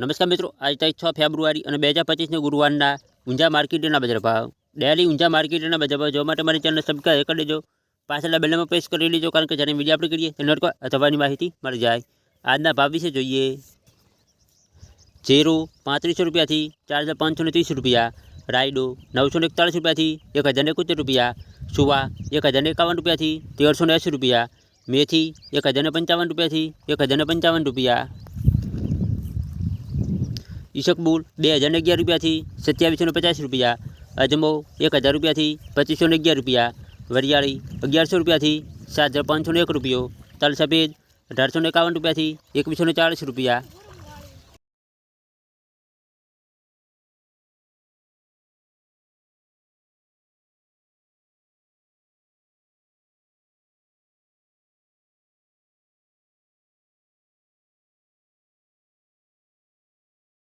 नमस्कार मित्रों आज तारीख 2 फरवरी 2025 ने गुरुवार ना गुंजा मार्केट ने बाजार भाव डेली गुंजा मार्केट ने बाजार भाव જોવા માટે મારી ચેનલ ને સબ્સ્ક્રાઇબ એકર દેજો પાછલા બેલ માં પેશ કરી લીજો કારણ કે જને મીડિયા અપડેટ કરીએ તો નોટકો અધવાની માહિતી મળ જાય આજ ના ભાવ વિશે જોઈએ જેરૂ 3500 રૂપિયા થી 4530 રૂપિયા રાઈડો 941 રૂપિયા થી 1071 રૂપિયા સુવા 1051 રૂપિયા થી 1380 રૂપિયા મેથી 1055 રૂપિયા થી 1055 રૂપિયા ઈશકબુલ બે હજાર હજારને અગિયાર રૂપિયાથી સત્યાવીસોને પચાસ રૂપિયા અજમો એક હજાર રૂપિયાથી પચીસોને અગિયાર રૂપિયા વરિયાળી અગિયારસો રૂપિયાથી સાત હજાર પાંચસોને એક રૂપિયો તલ સફેદ અઢારસોને એકાવન રૂપિયાથી એકવીસોને ચાળીસ રૂપિયા